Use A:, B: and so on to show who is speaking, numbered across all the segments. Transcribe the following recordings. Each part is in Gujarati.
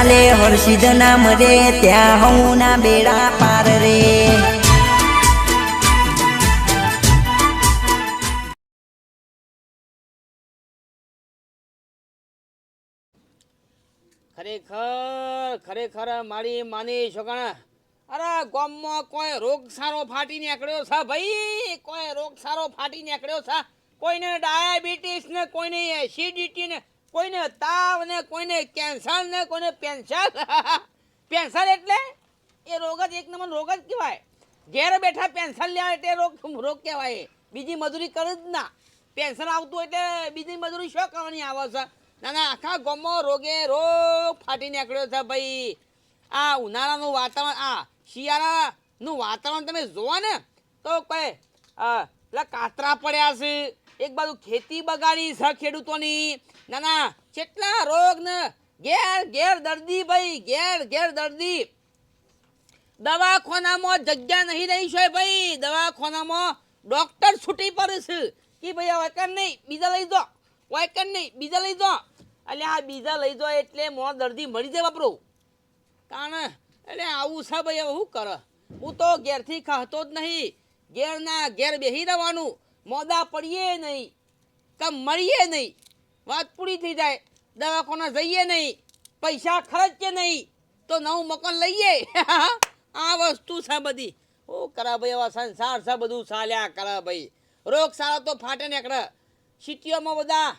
A: ચાલે હર્ષિદ નામ રે, ત્યાં હું ના બેડા પાર રે.
B: ખરેખર ખરેખર મારી માની છોકરા, અરે ગામમાં કોઈ રોગ સારો ફાટી નીકળ્યો છે ભાઈ? કોઈ રોગ સારો ફાટી નીકળ્યો છે? કોઈને ડાયાબિટીસ ને કોઈને એસિડિટી ને કોઈને તાવ ને કોઈને કેન્સર ને કોઈને પેન્શન પેન્શન એટલે એ રોગ જ, એક નંબર રોગ જ કહેવાય. ઘેર બેઠા પેન્શન લેવા એટલે રોગ રોગ કહેવાય બીજી મજૂરી કરે જ ના. પેન્શન આવતું એટલે બીજી મજૂરી શું કરવાની આવે છે? ના ના આખા ગામમાં રોગે રોગ ફાટી નીકળ્યો છે ભાઈ. આ ઉનાળાનું વાતાવરણ, આ શિયાળાનું વાતાવરણ તમે જોવો ને, તો કહે પેલા કાતરા પડ્યા છે. એક બાજુ ખેતી બગાડી છે ખેડૂતોની. ના ના કેટલા રોગ ને ઘેર ઘેર દર્દી ભાઈ, ઘેર ઘેર દર્દી. દવાખાનામાં જગ્યા નહીં રહી છે ભાઈ. દવાખાનામાં ડોક્ટર છૂટી પડે છે. કે ભાઈ, આ નહીં, બીજા લઈ દો વાયકન નહીં, બીજા લઈ દો એટલે આ બીજા લઈ દો એટલે મો દર્દી મરી જાય બાપરો કારણ એટલે આવું છે ભાઈ, હવે શું કરે? હું તો ઘેરથી ખાતો જ નહીં. ઘેરના ઘેર બેસી રહેવાનું. મોદા પડીએ નહીં. કે મળીએ નહીં. વાત પૂરી થઈ જાય. દવાખાના જઈએ નહીં. પૈસા ખર્ચીએ નહીં. તો નવું મકાન લઈએ. આ વસ્તુ છે બધી. ઓ કરા ભાઈ આવા સંસાર છે બધું ચાલ્યા કરા ભાઈ રોગ સારા તો ફાટે નીકળે સિટીઓમાં બધા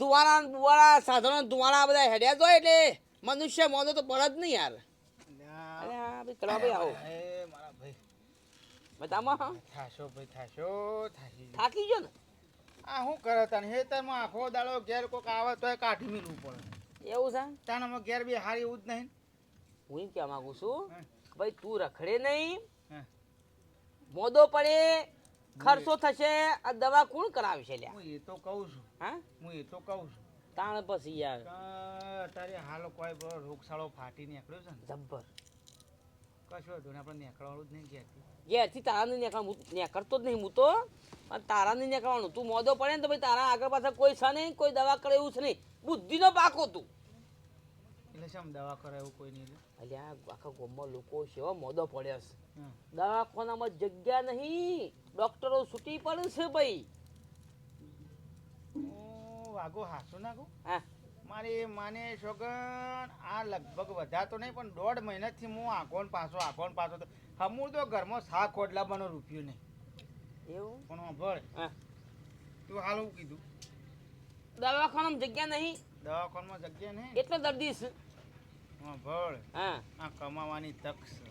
B: ધુવાળા બુવાળા સાધનો ધુવાળા બધા હેડ્યા જ હોય એટલે મનુષ્ય મોદો તો પડે જ નહીં યાર. ભાઈ કરા ભાઈ આવો. બધામાં?
C: થાશો ભાઈ થાશો થાશી
B: થાકી ગયો ને?
C: આ શું કરે તને? હેતરમાં આખો દાડો ઘેર કોક આવે તોય કાઢી મેલવું પડે.
B: એવું છે?
C: તાણામાં ઘેર બી હારી એવું જ નહીં
B: હું એમ કહેવા માંગુ છું ભાઈ તું રખડે નહીં. મોદો પડે ખર્ચો થશે આ દવા કોણ કરાવશે લ્યા?
C: હું એ તો કહું છું.
B: હા?
C: હું એ તો કહું છું.
B: તાણ પછી યાર.
C: અત્યારે હાલ કોઈ રોગશાળો ફાટી નીકળ્યો છે ને?
B: જબ્બર.
C: કશું હતું ને આપણે નીકળવાનું જ નહીં ઘેરથી.
B: ઘેરથી તારાને નીકળ હું જ નહીં હું તો. પણ તારાને નીકળવાનું તું મોદો પડે ને તો ભાઈ તારા આગળ પાછળ કોઈ છે નહીં કોઈ દવા કરે એવું છે નહીં. બુદ્ધિનો પાકો તું.
C: એટલે શેમ દવા કરે એવું કોઈ નહીં
B: અલ્યા આખા ગામમાં લોકો સેવા મોદો પડ્યા છે. દવાખાનામાં જગ્યા નહીં. ડોક્ટરો છૂટી પડે છે ભાઈ.
C: વાગો હાસું નાખું.
B: હા.
C: મારી માને છોકન આ લગભગ વધારે તો નહીં પણ દોઢ મહિનાથી હું આખો પાછો આખો પાછો તો હમું તો ઘરમાં શાક બનો રૂપિયો નહીં.
B: એવું?
C: પણ સાંભળ
B: હા.
C: તું હાલ હું કીધું.
B: દવાખાનામાં જગ્યા નહીં?
C: દવાખાનામાં જગ્યા નહીં?
B: એટલે દર્દી છે
C: સાંભળ
B: હા.
C: આ કમાવાની તક છે.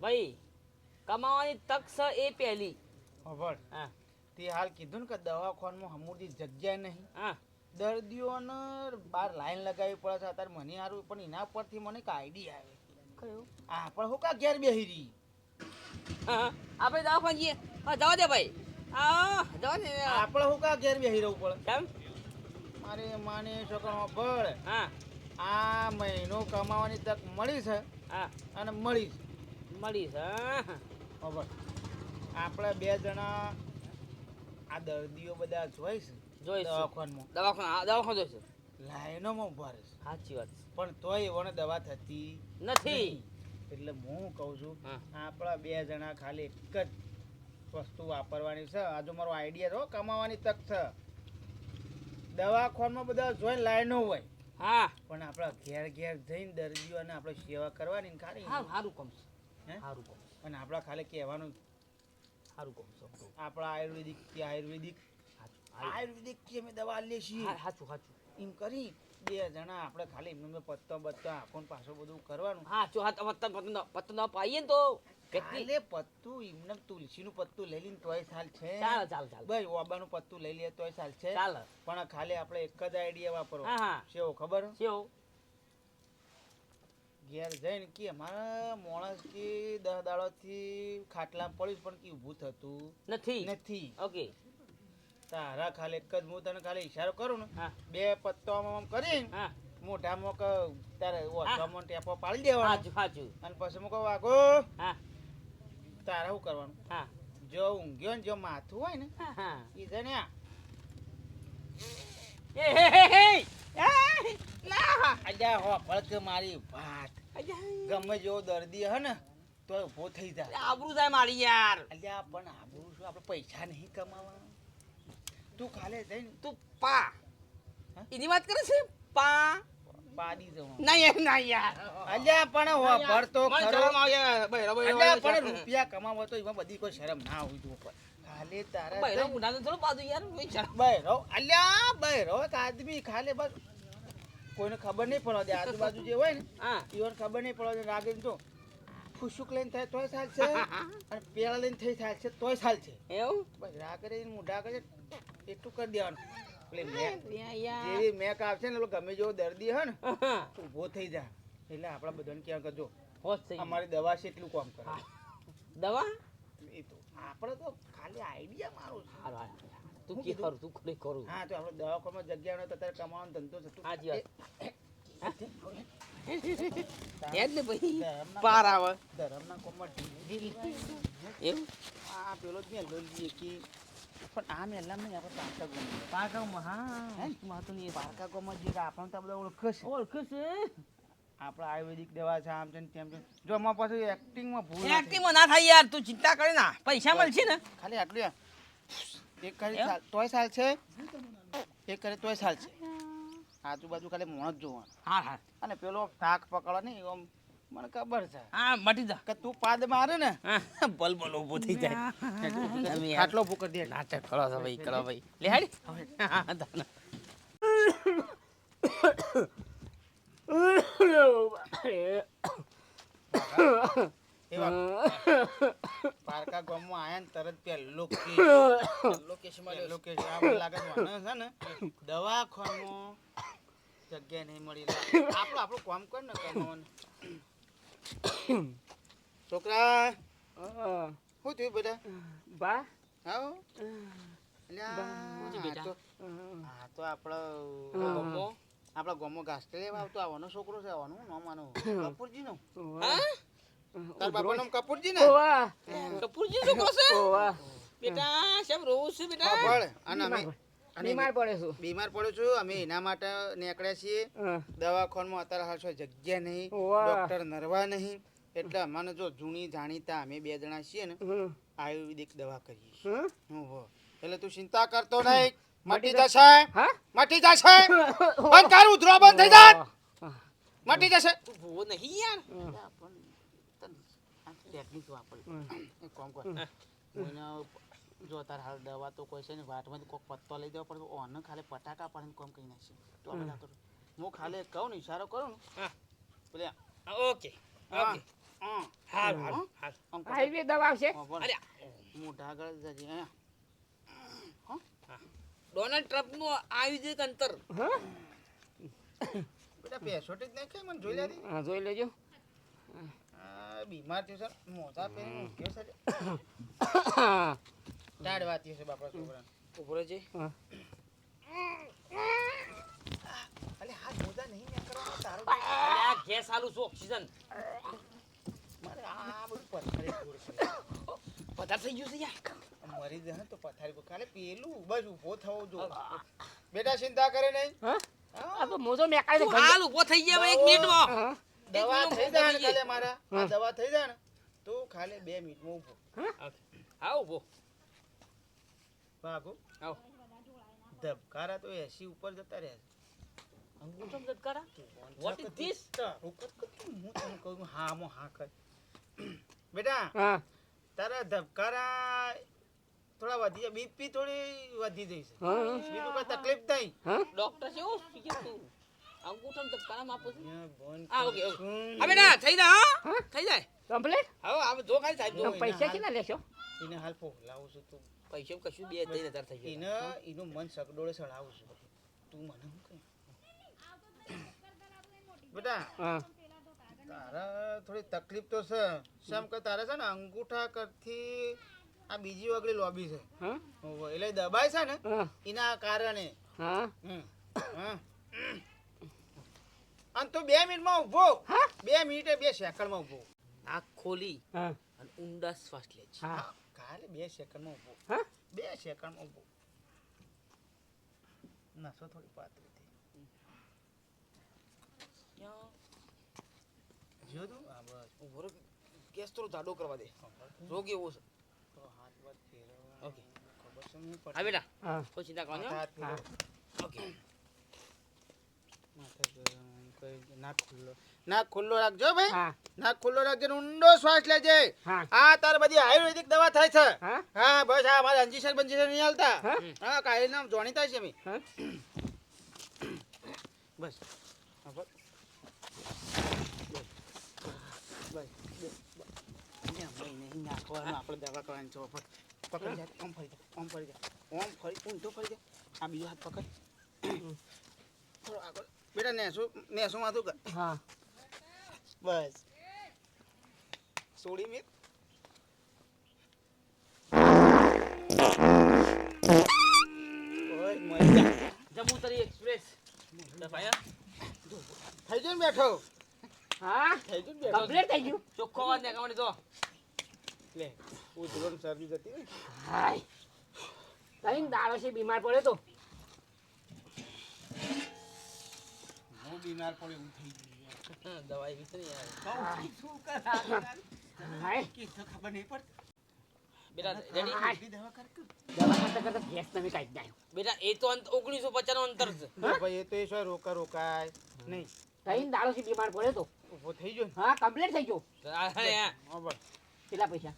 B: ભાઈ કમાવાની તક છે એ પહેલી.
C: સાંભળ
B: હા.
C: તે હાલ કીધું ને કે દવાખાનામાં હમુરથી જગ્યા નહીં.
B: હા.
C: દર્દીઓને બહાર લાઈન લગાવી પડે છે. અત્યારે મને સારું પણ એના પરથી મને એક આઈડિયા આવે.
B: કયું?
C: આ પણ હું કા ઘેર બેહી રહી?
B: હા આપણે દવાખાને જઈએ. હા જવા દે ભાઈ. હા જવા દે
C: આપણે હું કા ઘેર બેહી રહેવું પડે
B: કેમ?
C: મારે માને છોકરાઓ ભળ
B: હા.
C: આ મહિનો કમાવાની તક મળી છે
B: હા.
C: અને મળી
B: મળી છે હા.
C: આપણે બે જણા આ દર્દીઓ બધા જોઈશ
B: જોઈશું.
C: દવાખાનામાં.
B: દવાખાના હા દવાખાના જોઈશું.
C: લાઈનોમાં ઊભા રહે
B: સાચી વાત
C: પણ તોય એઓને દવા થતી
B: નથી.
C: એટલે હું કહું છું આપણા બે જણા ખાલી એક જ વસ્તુ વાપરવાની છે. આજુ મારો આઈડિયા છે કમાવાની તક છે. દવાખાનમાં બધા જોઈને લાઈનો હોય.
B: હા.
C: પણ આપણા ઘેર ઘેર જઈને દર્દીઓને આપણે સેવા કરવાની ને ખાલી.
B: સારું કામ છે. સારું કામ
C: અને આપણા ખાલી કહેવાનું
B: સારું કામ છે.
C: આપણા આયુર્વેદિક કે આયુર્વેદિક આયુર્વેદિક કે અમે દવા લઈએ છીએ?
B: સાચું સાચું
C: એમ કરી બે જણા આપણે ખાલી એમને પત્તો બત્તો આખો પાછો બધું કરવાનું.
B: હા જો હા પત્તન પત્તન પત્તન પાઈએ ને તો. વ્યક્તિ
C: પત્તું એમને તુલસીનું પત્તું લઈ લઈને તોય સાલ છે.
B: ચાલ ચાલ ચાલે.
C: બસ ઓબાનું પત્તું લઈ લઈએ તોય સાલ છે.
B: ચાલ.
C: પણ ખાલી આપણે એક જ આઈડિયા વાપરો. શેવો ખબર?
B: કેવું
C: ઘેર જઈને કે અમારા માણસ કે દસ દાડોથી ખાટલા પડ્યું પણ કે ઊભું થતું
B: નથી.
C: નથી.
B: ઓકે.
C: તારા ખાલી એક જ હું તને ખાલી ઈશારો કરું ને
B: હા.
C: બે પત્તો આમ આમ કરી
B: હા.
C: મોઢામાં કે તારે ઓછામાં ટેપો પાડી દેવાનો.
B: સાચું
C: અને પછી મૂકો વાગો
B: હા.
C: તારે શું કરવાનું?
B: હા.
C: જો ઊંઘ્યો ને જો માથું હોય ને
B: હા હા.
C: એ
B: જને હે હે હે
C: અલ્યા હો ફળક મારી વાત. ગમે જેવો દર્દી હે ને તો થઈ જાય
B: આબરૂ થાય મારી યાર.
C: અલ્યા પણ આબરૂ શું આપણે પૈસા નહીં કમાવા તું ખાલે જઈને.
B: તું પા. એની વાત કરે છે? પા.
C: પાડી જવા
B: ના યાર ના યાર.
C: અલ્યા પણ હો ભરતો ખરો. અલ્યા રૂપિયા કમાવો તો એમાં બધી કોઈ શરમ ના તું ખાલી તારા
B: બૈરો
C: જઈને-
B: મુઢાને થોડું પાડું યાર કોઈ શરમ.
C: બૈરો અલ્યા બૈરો આદમી ખાલે બસ. કોઈને ખબર નહીં પડવા દે આજુબાજુ જે હોય ને
B: હા.
C: ઈવન ખબર નહીં પડવા દે રાગે તો ફુસુક લઈને થાય તોય ચાલશે અને પેલા લઈને થઈ થાય છે તોય ચાલશે
B: એવું?
C: બસ મુઢા કરીને મોઢા કરે એટલું કરી દેવાનું. એટલે મેં મેક આવશે ને ગમે જેવો દર્દી હે ને
B: હા.
C: ઊભો થઈ જાય એટલે આપણા બધાને ક્યાં કરજો. અમારી દવા છે એટલું કામ કરે.
B: દવા?
C: એ તો આપણે તો ખાલી આઈડિયા મારો.
B: તું કે? કરું તું ખરી કરું
C: હા તો આપણે દવાખાનામાં જગ્યા હોય તો તારે કમાવાનો ધંધો છે. તું
B: હાચી વાત.
C: એ-
B: યાદ ને ભાઈ? પાર આવે.
C: ધરમના કોમમાં ઢીલ
B: એવું?
C: આ પેલો જ મેલો લઈએ કે પણ આ મેલા નહીં આપણે પારકા ગોમાં
B: ગોમ હા?
C: હે?
B: નહીં
C: પારકા ગોમ જે આપણને તો બધા ઓળખશે ઓળખશે
B: ઓળખે
C: આપણે આયુર્વેદિક દવા છે આમ છે તેમ છે. જો અમારા પાસે એક્ટિંગમાં ભૂલ.
B: એક્ટિંગમાં ના થાય યાર તું ચિંતા કરે ના. પૈસા મળશે ને.
C: ખાલી આટલું. એક કરી તોય સાલ છે. એક કરે તોય સાલ છે. આજુબાજુ ખાલી મોણ જ જોવાનું.
B: હા હા.
C: અને પેલો થાક પકડો નહીં એમ મને ખબર છે
B: હા મટી જા.
C: કે તું પાદ મારે ને
B: બલ બલ ઊભો થઈ જાય.
C: આટલો ભૂખ દે.
B: નાટક કરો છો ભાઈ કરો ભાઈ લે હાડી.
C: પારકા ગામમાં આયા ને તરત ત્યાં લોકેશ પેલો કેસ મળ્યો પેલો આ લાગે છે. ને દવાખાનામાં જગ્યા નહીં મળી. આપણું આપણું કામ કર ને કમાવાનું છોકરા શું થયું બેટા
B: બા?
C: હા તો આપણો
B: ગમો?
C: આપણા ગમો ઘાસ લેવા આવતો આવવાનો છોકરો છે આવવાનો નામ માનો કપૂરજી નો તાર બાપા નામ કપૂરજી ને
B: કપૂરજી છોકરો છે બેટા રોવું છે બેટા
C: ભળ અને અમે અને
D: બીમાર પડે છું.
C: બીમાર પડું છું. અમે એના માટે નીકળ્યા છીએ. દવાખાનામાં અત્યારે હાલ જગ્યા નહીં. ડોક્ટર નરવા નહીં. એટલે અમારે જો જૂની જાણીતા અમે બે જણા છીએ ને આયુર્વેદિક દવા કરીએ. એટલે તું ચિંતા કરતો નહીં. મટી જશે. મટી જશે. બંધ કર ઉધરો બંધ થઈ જા મટી જશે.
B: ભૂવો નહીં યાર.
C: ટેકનિક વાપર. કોમ કામ કર. જો તાર હાલ દવા તો કોઈ છે ને વાટમાંથી કોઈક પત્તો લઈ દેવો પડે ઓને ખાલી પટાકા પાડીને કોમ કરી નાખશે તો આ બધા કરું હું ખાલી કહું ને ઇશારો કરું ને
B: હા.
C: બોલે
B: ઓકે.
C: હા.
B: ઓકે.
C: હા. હા. આમ કર.
D: આયુર્વેદ દવા આવશે.
C: હા, બોલ.
B: અરે
C: મોઢા આગળ જજે હે.
B: ડોનાલ્ડ ટ્રમ્પનું આયુર્વેદિક અંતર.
D: હા.
C: બેટા પેસોટી જ મને જોઈ
D: હા, જોઈ લેજો.
C: બીમાર થયો છે. મોઢા પહેરીને ઊંઘ્યો છે. ટાઢ વાતી છે બાપા છોકરા
B: ઉભરો છે
D: હા.
C: અલે હાથ મોઢા નહીં નીકળવાના તારો
B: અરે આ ગેસ આલુ છું ઓક્સિજન.
C: મારે આ બધું પથારી ફોડ છે
B: વધારે થઈ ગયું છે યાર.
C: મરી દે તો પથારી પર કાલે પેલું બસ ઊભો થવો જો. બેટા ચિંતા કરે નહીં.
D: હા? તો મોજો મેકાય
B: તું હાલ ઊભો થઈ ગયા એક મિનિટમાં.
C: દવા થઈ જાય ને
B: થઈ
C: મારા. આ દવા થઈ જાય ને તો ખાલી બે મિનિટમાં ઊભો.
B: હા? ઊભો
C: ભાગો.
B: આવો.
C: ધબકારા તો એસી ઉપર જતા રહ્યા
B: અંગૂઠો ધબકારા? વોટ ઇઝ ધીસ
C: હું તને કહું હા મો હા કર. બેટા
D: હા.
C: તારા ધબકારા થોડા વધી જાય. બીપી થોડી વધી જઈ છે.
D: હા.
C: બીજું કોઈ તકલીફ
D: થઈ
B: ડોક્ટર છે એવું અંગૂઠો ધબકારા માપો છું? આ ઓકે ઓકે. બેટા થઈ જાય હા.
D: હા?
B: થઈ જાય.
D: કમ્પ્લીટ?
B: હવે આ જો ખાલી સાહેબ જો
D: પૈસા કેટલા લેશો?
C: એને હાલ લાવું છું તું.
B: પૈસા કશું બે ત્રણ હજાર થઈ
C: એને
B: ગયા.
C: એનું મન સગડોળે સળાવું છું. તું મને શું કહે. બેટા તારા થોડી તકલીફ તો છે. શેમ કે તારે છે ને અંગૂઠા કરથી આ બીજી વગડી લોબી છે. એટલે દબાય છે ને એના કારણે. હમ. હમ. અને તું બે મિનિટમાં ઊભો. બે મિનિટે બે સેકન્ડમાં ઊભો.
B: આંખ ખોલી
D: હા.
B: અને ઊંડા શ્વાસ લે છે.
C: હાલે બે સેકન્ડમાં ઊભો.
D: હા?
C: બે સેકન્ડમાં ઊભો. નસો થોડી પાતળી થઈ.
B: જો તું હા બસ. ઊભો રહો. કેસ થોડો જાડો કરવા દે. રોગ એવો છે.
C: તો હાથ વાત ફેરવ
B: ઓકે.
C: ખબર છે નહીં પડે
B: હા બેટા.
D: હા.
B: કોઈ ચિંતા કરવાની ઓકે.
C: માથે ગરમ. કઈ નાક ખુલ્લો નાક ખુલ્લો રાખજો ભાઈ નાક ખુલ્લો રાખજો ઊંડો શ્વાસ લેજે આ તાર બધી આયુર્વેદિક દવા થાય છે
D: હા
C: હા બસ આ મારા અંજીસર બંજીસર નહીં હાલતા
D: હા?
C: કાયલ નામ જાણીતા છે
D: હા
C: બસ આપણે દવા કરવાની છે પકડી જાય ઓમ ફરી જાય ઓમ ફરી જા. ઓમ ફરી, ઊંધો ફરી જા. આ બીજો હાથ પકડ. થોડો આગળ. બેટા નેસું નેસું માં કર.
D: હા.
C: બસ. સોડી મિત ઓય મરી જા
B: જમ્મુતરી એક્સપ્રેસ
C: થઈ ગયો ને બેઠો?
D: હા?
C: થઈ ગયો બેઠો?
D: કમ્પ્લીટ થઈ ગયું?
B: ચોખ્ખો વાત ને કમાણી તો
C: લે ઉધરો ને શરદી જતી
D: હાય કઈ દાડો છે બીમાર પડ્યો તો.
C: હું બીમાર પડ્યો એવું થઈ ગયું
B: દવાઈ વિશે નહીં યાર
C: શું કર
D: હાય.
C: કે તો ખબર નહીં પડતી.
B: બેટા રેડી
C: દવા કર કર.
D: દવા કરતા કરતા ગેસ તમે કાઢી નાખ્યો.
B: બેટા એ તો અંત ઓગણીસો પચાસ અંતર છે.
C: ભાઈ એ તો એ શું રોકા રોકાય? નહીં.
D: દાડો છે બીમાર પડ્યો તો.
C: થઈ ગયો
D: હા કમ્પ્લીટ થઈ ગયો.
B: આ હા
C: બસ
D: કેટલા પૈસા?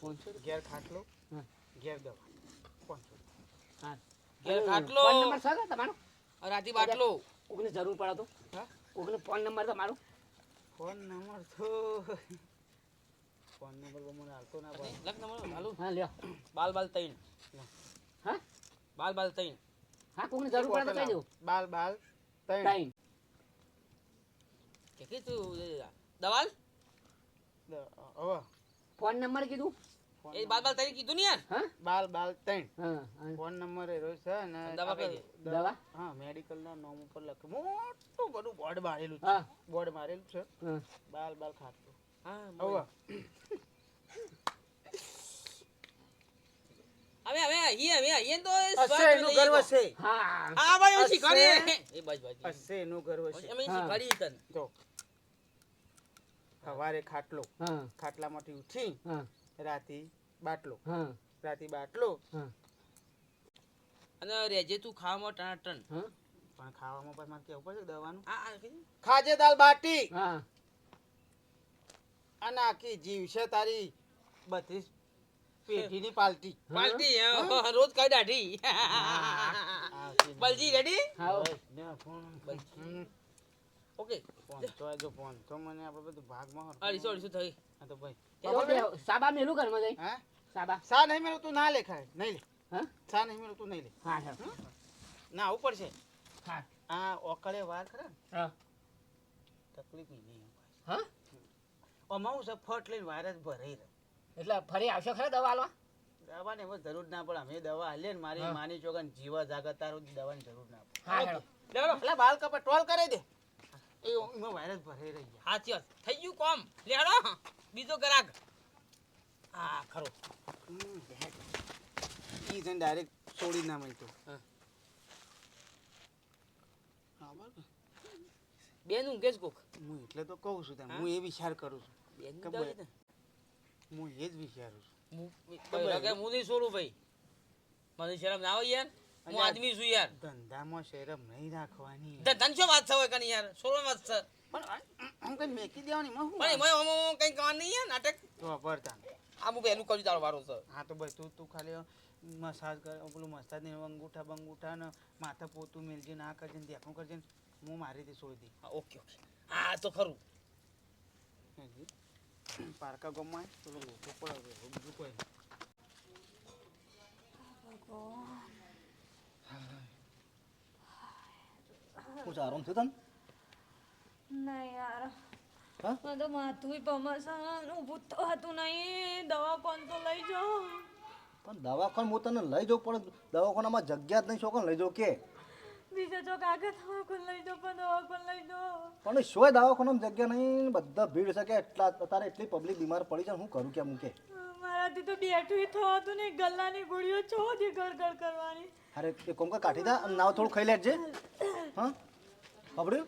C: પાંચસો. ઘેર ખાટલો
D: હા.
C: ઘેર દવા. પાંચસો.
D: હા.
B: ઘેર ખાટલો.
D: નંબર છે તમારો?
B: આ રાતી બાટલો.
D: કોકને જરૂર પડે તો.
C: હા?
D: કોકને ફોન નંબર તમારો
C: ફોન નંબર તો ફોન નંબર તો મને હાલતો ના પડે.
B: લખ નંબર હાલું.
D: હા લ્યો.
B: બાલ બાલ તૈન
D: હા?
B: બાલ બાલ તૈન
D: હા કોકને જરૂર પડે તો કહી દઉં
C: બાલ બાલ તૈન
D: તૈન
B: કે કે તું દવાલ?
C: હવે.
D: ફોન નંબર કીધું?
B: એ બાલ બાલ તૈન કીધું ને યાર?
D: હા?
C: બાલ બાલ ત્રણ.
D: હા હા.
C: ફોન નંબર એ છે ને
B: દવા કઈ
D: દવા?
C: હા મેડિકલ ના નામ ઉપર લખ મોટું બધું બોર્ડ મારેલું છે. બોર્ડ મારેલું છે. બાલ બાલ ખાતું.
B: હા
C: હવે
B: હવે હવે અહીં હવે અહીં તો એ
C: એનું ગર્વ છે.
D: હા.
B: આ ભાઈ
C: હશે.
B: શીખવાડી એ બસ બસ
C: હશે એનું ગર્વ છે.
B: અમે શીખવાડી તને.
C: જો. સવારે ખાટલો.
D: હા.
C: ખાટલામાંથી ઉઠી
D: હા.
C: રાતે બાટલો.
D: હા.
C: રાતી બાટલો.
D: હા.
B: અને રેજે તું ખાવામાં ટણાટણ
D: હા.
C: પણ ખાવામાં પણ મારે કેવું પડશે દવાનું? ખાજે દાલ બાટી.
D: હા.
C: અને આખી જીવ છે તારી બત્રીસ પેઢીની પાલટી.
B: પાલટી રોજ કઈ દાઢી. બલજી રેડી
D: હા.
C: હમ.
B: ઓકે.
C: પોંચો જો ફોન. મને આપણે બધું ભાગમાં.
B: અઢીસો અઢીસો થઈ.
C: હા તો ભાઈ.
D: સાબા મેલું ઘરમાં જઈ.
C: હા?
D: સાબા.
C: સા નહીં મેલું તું ના લે ખાય નહીં લે.
D: હા?
C: સા નહીં મેલું તું નહીં લે.
D: હા હા.
C: ના આવું પડશે
D: હા.
C: આ ઓકળે વાર ખરા
D: હા.
C: તકલીફ નહીં નહીં
D: હા?
C: આમાં હું ફટ લઈને વાયરસ ભરાઈ રહે.
D: એટલે ફરી આવશે ખરા દવા આલવા?
C: દવાની એમાં જરૂર ના પડે. અમે દવા હાલીએ ને મારી. માની ચોગન જીવા જાગત તાર દવાની જરૂર ના પડે. બાલ કપા ટોલ કરી દે. એ ઊંઘમાં વાયરસ ભરાઈ રહી ગયા
B: હાચી વાત. થઈ ગયું કોમ. લેડો બીજો ગ્રાહક. હા ખરો.
C: ઈ જન ડાયરેક્ટ છોડી ના મળતો.
B: હા.
C: હા
B: બેન ઊંઘે જ કોક?
C: હું એટલે તો કહું છું તને.
B: હું?
C: એ વિચાર કરું છું.
B: બેન
C: હું એ જ વિચારું છું.
B: હું હું નહીં છોડું ભાઈ. મને શરમ ના આવે યાર. હું આદમી છું યાર.
C: ધંધામાં શરમ નહીં રાખવાની
B: ધ- શું વાત છે કની યાર? સોળો વાત છે.
C: પણ આ- કઈ મેકી દેવાની માં
B: પણ એમાં એમાં કઈ કહેવાનું નહીં યાર નાટક?
C: તો વાપરતા.
B: આ હું પહેલું કર્યું તારો વારો છે.
C: હા તો ભાઈ તું તું ખાલી મસાજ કર પેલું મસાજ ને અંગૂઠા બંગૂઠા ને માથા પોતું મેલજે ના આ કરજે ને દેખું કરજે ને હું મારી રીતે છોડી દઈ
B: હા, ઓકે ઓકે. હા તો ખરું.
C: પારકા ગમમાં પેલું લોકો પડે બીજું કોઈ નહીં.
E: હું છે આરામ થયો તને
F: ના યાર
E: હા?
F: તો માથું પમસન ઊભું તો હતું નહીં દવાખાન તો લઈ જાઓ
E: પણ દવાખાને હું તને લઈ જાઉં પણ દવાખાનામાં જગ્યા જ નહીં છોકરા લઈ જાઉં કે
F: બીજા ચોક આગળ દવા કોણ લઈ જાઓ પણ દવાખાન લઈ જાઓ
E: પણ શોય દવાખાનામાં જગ્યા નહીં બધા ભીડ છે કે એટલા તારે એટલી પબ્લિક બીમાર પડી છે હું કરું કે મૂકે
F: મારાથી તો બેઠું થવાતું નહીં ગલ્લાની ગોળીઓ છો દી ગળ ગળ કરવાની
E: અરે એ કોમ કાઢી દા. અને નાવ થોડું ખાઈ લેજે. હા? ખબર્યું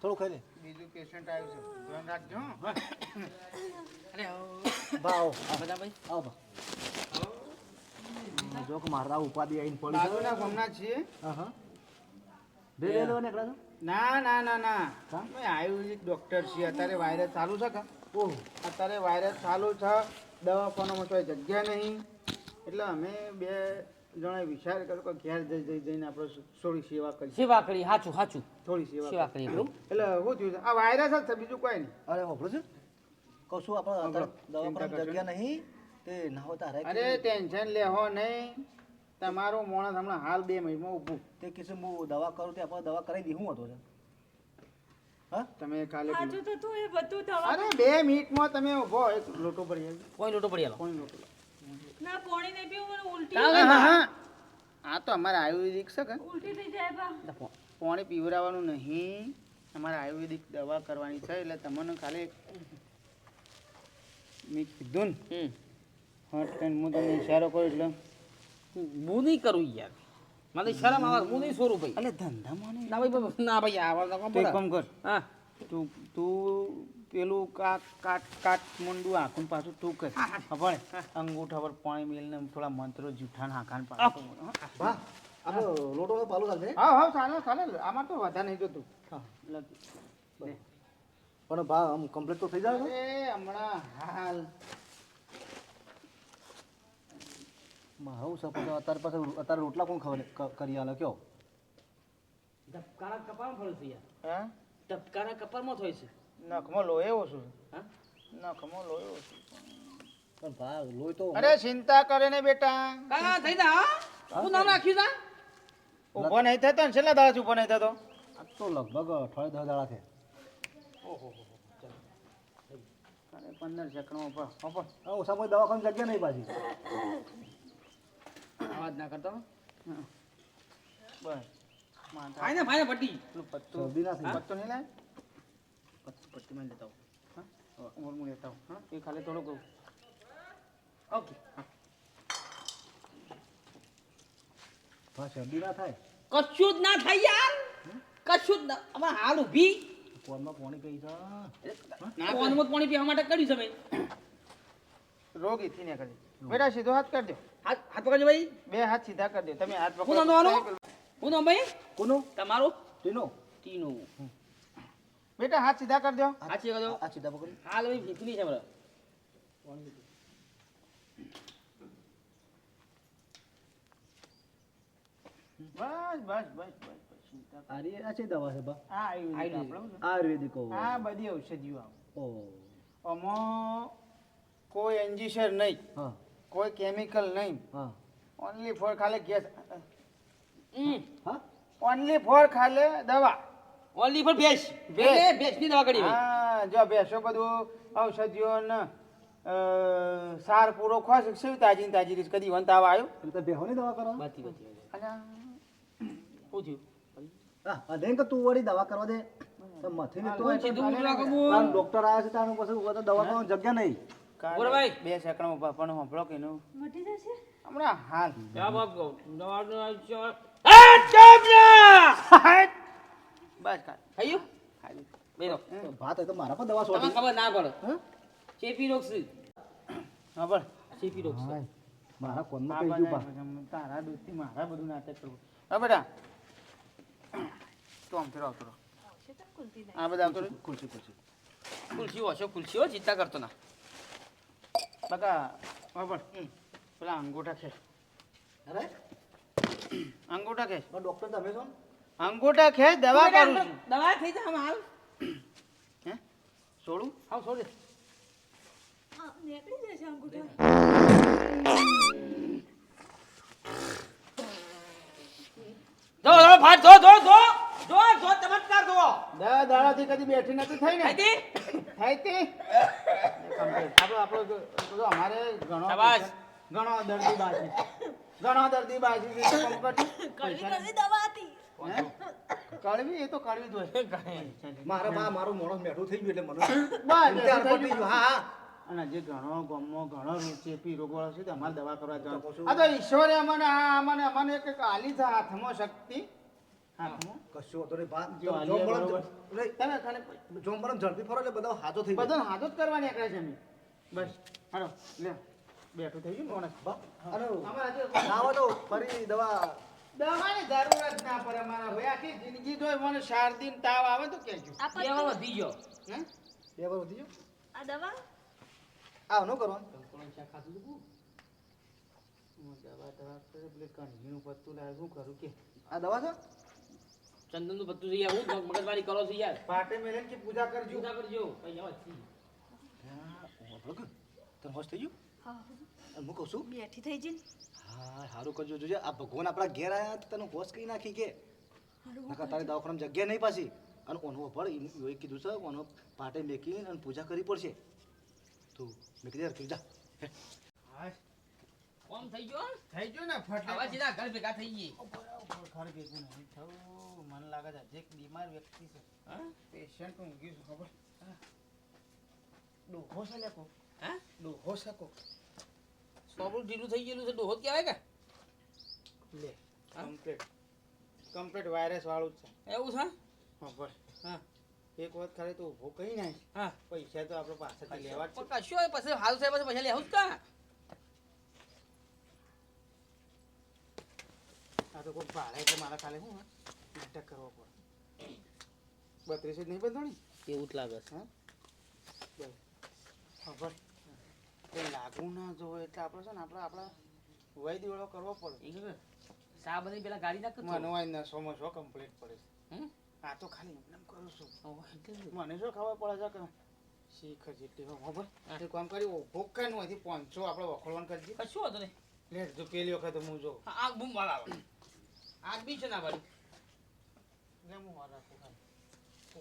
E: થોડું ખાઈ લે.
C: બીજું પેશન્ટ આવ્યું છે. ધ્યાન રાખજો
B: અરે આવો.
E: બા આવો.
B: આ બધા ભાઈ.
E: આવો બા. જો કે મારા ઉપાધિ આવીને પડી છે.
C: બાજુના ગમના છીએ.
E: હા હા. બે બે લો નીકળ્યા છો?
C: ના ના ના ના? અમે આયુર્વેદિક ડોક્ટર છીએ. અત્યારે વાયરસ ચાલુ છે કા?
E: ઓહ.
C: અત્યારે વાયરસ ચાલુ છે. દવાખાનામાં કોઈ જગ્યા નહીં. એટલે અમે બે જણાએ વિચાર કરો કે ઘેર જઈ જઈ જઈને આપણે થોડી સેવા કરી
B: સેવા કરી હાચું હાચું.
C: થોડી સેવા
B: સેવા
C: કરી એટલે શું થયું આ વાયરસ જ છે બીજું કોઈ નહીં.
E: અરે હોભળો છું? કશું આપણે
C: દવા
E: દવાખાનામાં જગ્યા નહીં. તે ના રહે
C: અરે ટેન્શન લેહો નહીં. તમારો મોણસ હમણાં હાલ બે મહિનામાં ઊભું.
E: તે કિસ્સે હું દવા કરું તે આપણે દવા કરાવી દી હું હતો છે. હા?
C: તમે કાલે
F: સાચું તો તું એ બધું દવા
C: અરે બે મિનિટમાં તમે ઊભો. એક લોટો પડી
B: કોઈ લોટો પડી આલો
C: કોઈ લોટો
F: ના પાણી નહીં પીવું મને ઉલટી
C: હા હા. આ તો અમારે આયુર્વેદિક છે કે?
F: ઉલટી થઈ જાય બા.
C: પાણી પીવડાવવાનું નહીં. અમારે આયુર્વેદિક દવા કરવાની છે એટલે તમને ખાલી મેં કીધું ને.
B: હમ.
C: હટ કરીને હું તમને ઇશારો કરું એટલે.
B: હું નહીં કરું યાર. મને શરમ આવે હું નહીં સોરું ભાઈ.
C: એટલે ધંધામાં નહીં.
B: ના ભાઈ ના ભાઈ આવા?
C: કામ કર.
B: હા.
C: તું તું પેલું કાટ કાટ કાટ મુંડું આખું પાછું તું કર ખબર અંગૂઠા પર પાણી મેલને થોડા મંત્રો જૂઠા નાખાન પાછું.
E: લોટો પાલો ચાલશે?
C: હા હા ચાલે ચાલે. આમાં તો વધારે નહીં જોતું.
E: પણ ભાવ આમ કમ્પ્લીટ તો થઈ જાય?
C: હમણાં હાલ.
E: મારું સપોઝ અત્યારે પાસે અત્યારે રોટલા કોણ ખબર કરી આલે કયો?
B: ધબકારા કપાળમાં ફરે છે યાર
C: હા?
B: ધબકારા કપાળમાં થાય છે.
C: નખમાં લોહી ઓછું
B: હા?
C: નખમાં લોહી ઓછું
E: પણ લોહી તો
C: અરે ચિંતા કરે ને બેટા.
B: કા થઈ જા હા? હું? નામ રાખ્યું તા
C: ઊભો નહીં થતો ને છેલ્લા દાડા ઊભો નહીં થતો.
E: આ તો લગભગ અઠવાડિયે દસ દાડા છે
C: અરે પંદર સેકન્ડમાં ઊભો. ઊભો
E: હા ઓછામાં દવાખાને જગ્યા નહીં પાછી.
B: અવાજ ના કરતો.
C: બસ.
B: ફાઈને ફાઈને પટ્ટી.
C: પત્તું
E: ના
C: પત્તું નહીં લાય? પટ્ટી માં લેતા આવું. હા? ઉમર હું લેતા આવું. હા? એ ખાલી થોડુંક
B: ઓકે.
E: હા. શરદી ના થાય?
B: કશું જ ના થાય યાર. કશું જ ના. હવે હાલ ઊભી.
E: ફોનમાં પાણી પી છે
B: ફોનમાં પાણી પીવા માટે કર્યું છે ભાઈ.
C: રોગ એથી ને કરી બેટા સીધો હાથ કરી દો.
B: હાથ હાથ પકડજો ભાઈ.
C: બે હાથ સીધા કરી દો. તમે હાથ
B: હું નામ તમારું હું નામ ભાઈ?
E: તીનો
B: તમારું?
E: ટીનો
B: ટીનું
C: બેટા હાથ સીધા કરી દો
B: સાચી કહો
E: આ સીધા પકડી
B: હાલ ભાઈ ભીતની છે બરાબર
C: બસ બસ બસ બસ બસ ચિંતા
E: આ રી- આ છે દવા છે બા
C: આ આયુર્વેદિક
B: આયુર્વેદિક.
C: આપણું છે.
E: આયુર્વેદિક ઓ
C: આ બધી ઔષધિઓ આવે
E: ઓ
C: આમાં કોઈ એન્જીસર નહીં
E: હા
C: કોઈ કેમિકલ નહીં
E: હા
C: ઓનલી ફોર ખાલી ગેસ
B: હમ
E: હા
C: ઓનલી ફોર ખાલી દવા
B: ઓનલી પર ભેંસ
C: ભેંસ.
B: ભેંસ ભેંસની દવા કરી
C: હા જો બેસો બધું ઔષધિઓ ને સાર પૂરો ખોશ શું તાજી તાજી રીસ કદી વંત આવા આવ્યો?
E: તો તો ની દવા કરો
B: બાકી બાકી
C: અલ્યા,
B: શું
E: હા અધેન કે તું વળી દવા કરવા દે? તો મથી ને તો ડોક્ટર આવ્યા છે તારું પછી ઊભા તો દવા કરવાની જગ્યા નહીં.
C: કાલે બે સેકન્ડ ઊભા પણ સાંભળો કે એનું.
F: મટી જશે?
C: હમણાં હાલ.
B: બાપ કહું. દવા દવા ચાલ એ ચપલા
C: બસ કાલ
B: બેનો
E: ભાત હોય તો મારા પર દવા સોટી.
B: ખબર ના પડે.
E: હા?
B: ચેપી રોગ છે
C: હા પણ
B: ચેપી રોગ છે
E: મારા કોનમાં
C: માં
E: કઈ ગયું
C: તારા દૂધથી મારા બધું નાટક કરવું હા બેટા તો આમ ફેરો આવતો આ બધા આવતો.
E: ખુરશી ખુરશી
B: ખુલશી હશો ખુલશી હો ચિંતા કરતો ના.
C: બકા હા પણ પેલા અંગૂઠા છે.
E: અરે?
C: અંગૂઠા
E: કે? ડોક્ટર તમે છો ને?
C: અંગૂઠા ખે દવા કરું છું.
B: દવા થઈ જાય હાલ.
C: હે? છોડું
B: હા છોડ
F: આ નીકળી જશે અંગૂઠા.
B: જો જો જો જો જો. જો જો ચમત્કાર જો
C: દવા દાડાથી કદી બેઠી નથી થઈ ને?
B: હતી
C: થઈ આપણો આપણો જો- જો અમારે ઘણો
B: શાબાશ.
C: ઘણો દર્દી બાજી ઘણો દર્દી બાજી
F: કડવી દવા હતી.
C: હે? કડવી એ તો કડવી જ હોય.
E: મારા બા મારું મોણસ મેઠું થઈ ગયું એટલે મને
C: બસ.
E: હા હા.
C: અને જે ઘણો ગમો ઘણો રોગ વાળો છે તે અમારે દવા કરવા જવાનું. આ તો ઈશ્વરે અમને આ અમને અમને એક આલી છે હાથમાં શક્તિ.
E: કશું ઝડપી ફરો એટલે બધા હાજો થઈ
C: જ કરવા નીકળે છે અમે. બસ હાલો લે બેઠું થઈ ગયું માણસ
E: બા, અને તો ફરી દવા
C: દવાની જરૂર ના પડે મારા ભાઈ. આખી જિંદગી જો મને શરદી તાવ આવે તો કહેજો.
F: આ
B: બે
F: પત્તું
B: વાર વધી ગયો.
C: હે?
E: બે વધી ગયો?
F: આ દવા?
E: આ નો કરવાનું.
C: કંકોડો શાક ખાધું હતું દવા દવા કરે પેલે કણગીનું પત્તું લાવે શું કરું કે?
E: આ દવા છે?
B: ચંદનનું પત્તું છે હું મગજમારી કરો છો યાર.
C: પાટે મેલેન કે પૂજા કરજો.
B: પૂજા કરજો.
E: તને હોશ થઈ ગયું?
F: હા.
E: કહું છું.
F: બેઠી થઈ જઈને.
E: હા સારું કરજો જોજે. આ ભગવાન આપણા ઘેર આયા તો તને હોશ કઈ નાખી કે? નકા તારી દવાખાનામાં જગ્યા નહીં પાછી. અને ઓનો ભળ એ કીધું છે ઓનો પાટે મેકીને અને પૂજા કરવી પડશે. તું મેકી દે તું જા.
B: કોમ થઈ ગયો?
C: થઈ ગયો ને
B: ફટ.
C: આવા
B: સીધા ઘર ભેગા થઈ ગઈ.
C: ઘર ભેગું નહીં થયું. મને લાગે છે એક બીમાર વ્યક્તિ છે.
B: હા?
C: પેશન્ટ હું છે ખબર. ડોહો છે કોક.
B: હા?
C: ડોહો શકો.
B: સોબળું ઢીલું થઈ ગયેલું છે ડોહો જ કહેવાય કે?
C: લે કમ્પ્લીટ કમ્પ્લીટ વાયરસ વાળું જ છે.
B: એવું છે?
C: હા બસ
B: હા.
C: એક વખત ખાલી તો ઊભો કઈ નાખ
B: હા.
C: પૈસા તો આપણે પાસેથી લેવા જ છે.
B: પણ કશું હોય પછી હાલ સાહેબ પછી પૈસા લેવું જ કા?
C: આ તો કોઈ ભાડે એટલે મારા ખાલી શું હે? નાટક કરવો પડે. બત્રીસ જ નહીં બંધોણી?
B: એવું જ લાગે છે.
C: ખબર. એ લાગુ ના જોવે એટલે આપણે છે ને આપણે આપણા વય દિવડો કરવો પડે.
B: સા બધી પેલા ગાડી નાખ
C: મનવાય નસો મસો કમ્પ્લીટ પડે છે? આ તો ખાલી એમ કરું છું.
B: એટલે.
C: મને શું ખબર પડે છે કે શીખ જેટલી ખબર?
B: હા.
C: એ કામ કરી ભૂખનું અહીંથી પાંચસો આપણે વખોડવાનું કરજે
B: કશું હતું નહીં.
C: લેટ જો પેલી વખત હું જો.
B: આગ બૂમ વાળા આવે. આગ બી છે ના વાળી
C: લે હું વાર રાખું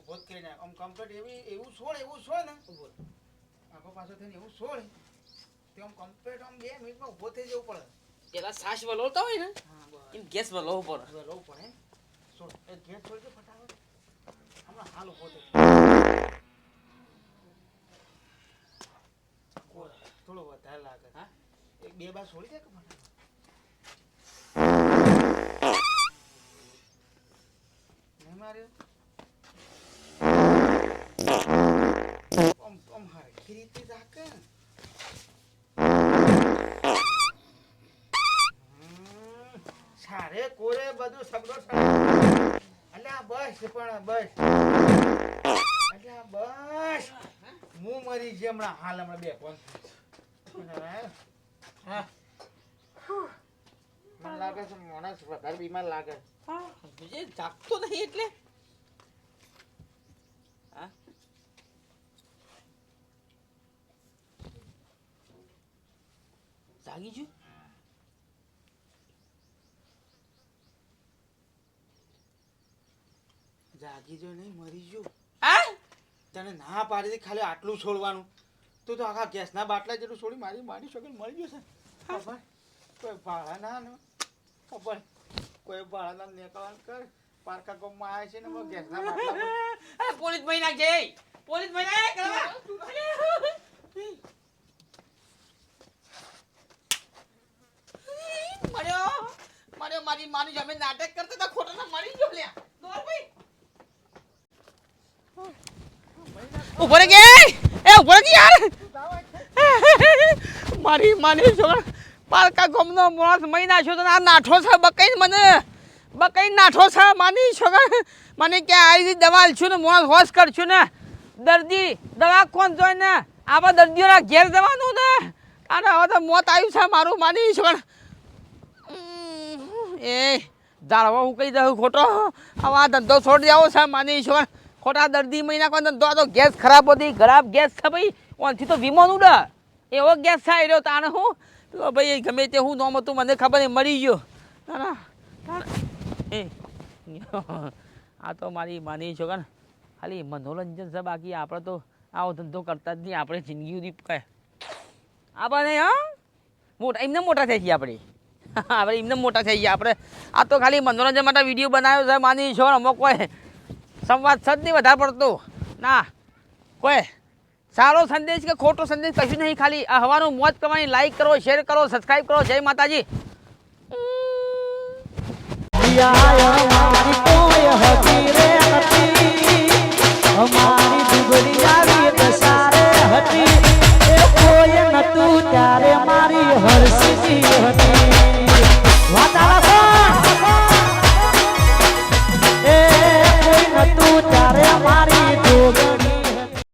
C: જ કરી નાખ આમ કમ્પ્લીટ એવી એવું છોડ એવું છોડ ને. ઊભો આગો પાછો થઈને એવું છોડ. તે આમ કમ્પ્લીટ આમ બે મિનિટમાં ઊભો થઈ જવું પડે.
B: પેલા સાસ વલોવતા હોય ને એમ ગેસ વલોવ પડે.
C: હવે પડે. છોડ. એ ગેસ છોડજો ફટાફટ. હમણાં હાલ ઊભો થઈ થોડો વધારે લાગે.
B: હા?
C: એક બે બાર છોડી દે કે મને નહીં માર્યો? આમ આમ હરખી રીતે રાખે હમ, સારે કોરે બધું સગડો અલ્યા બસ પણ બસ અલ્યા બસ હું મરી છે હમણાં હાલ હમણાં બે કોણ હા મને લાગે છે માણસ વધારે બીમાર લાગે
B: બીજે જાગતો નહીં એટલે હા જાગી
C: જો નહીં મરી ગયો તને ના પાડી ખાલી આટલું છોડવાનું. તું તો આખા ગેસના બાટલા જેટલું છોડી મારી મારી શકે મરી જશે. ખબર? કોઈ ભાડા ના ને ખબર? કોઈ ભાડા ના નીકળવાનું કર. પારકા ગામમાં આવે છે ને બસ ગેસના બાટલા
B: પોલીસ મહિના જઈ પોલીસ ભાઈ નાખ મર્યો મર્યો મારી માની જમીન નાટક કરતા તો ખોટા ના મરી ગયો લ્યા. દોર ભાઈ ઊભો રે એ, ઊભો રે યાર? મારી માની છોકરા પાલકા ગમનો મોણસ મહિના છો તો આ નાઠો છે, બકઈ મને. બકઈ નાઠો છે, માની છોકરા મને ક્યાં રીતે દવા છું ને માણસ હોશ કરશું ને. દર્દી, દવા કોણ જોઈ ને આવા દર્દીઓના ઘેર જવાનું ને? અને હવે તો મોત આવ્યું છે, મારું માની છોકરા એ જાળવા હું કહી દઉં, ખોટો? હવે આ ધંધો છોડી જાવ છે, માની છોકરા ખોટા દર્દી મહિના કોઈ ધંધો તો ગેસ ખરાબ હતી ખરાબ ગેસ છે ભાઈ. ઓનથી તો વીમો નું એવો ગેસ છે રહ્યો તાણે હું. પેલો ભાઈ ગમે તે હું નોમ હતું, મને ખબર નહીં મરી ગયો. ના ના. એ. આ તો મારી માની છો ને. ખાલી મનોરંજન છે, બાકી આપણે તો આવો ધંધો કરતા જ નહીં આપણે જિંદગી સુધી આપણે હા? મોટા એમને મોટા થઈ ગયા આપણે. આપણે એમને મોટા થઈ ગયા. આપણે આ તો ખાલી મનોરંજન માટે વીડિયો બનાવ્યો છે, માની છો અમુક કોઈ સંવાદ સદ નહીં વધારે પડતો. ના, કોઈ સારો સંદેશ કે ખોટો સંદેશ કશું નહીં ખાલી. આ હવાનું મોજ કરવાની લાઈક કરો શેર કરો સબસ્ક્રાઈબ કરો. જય માતાજી.
G: અમારી મારી હરસી હતી.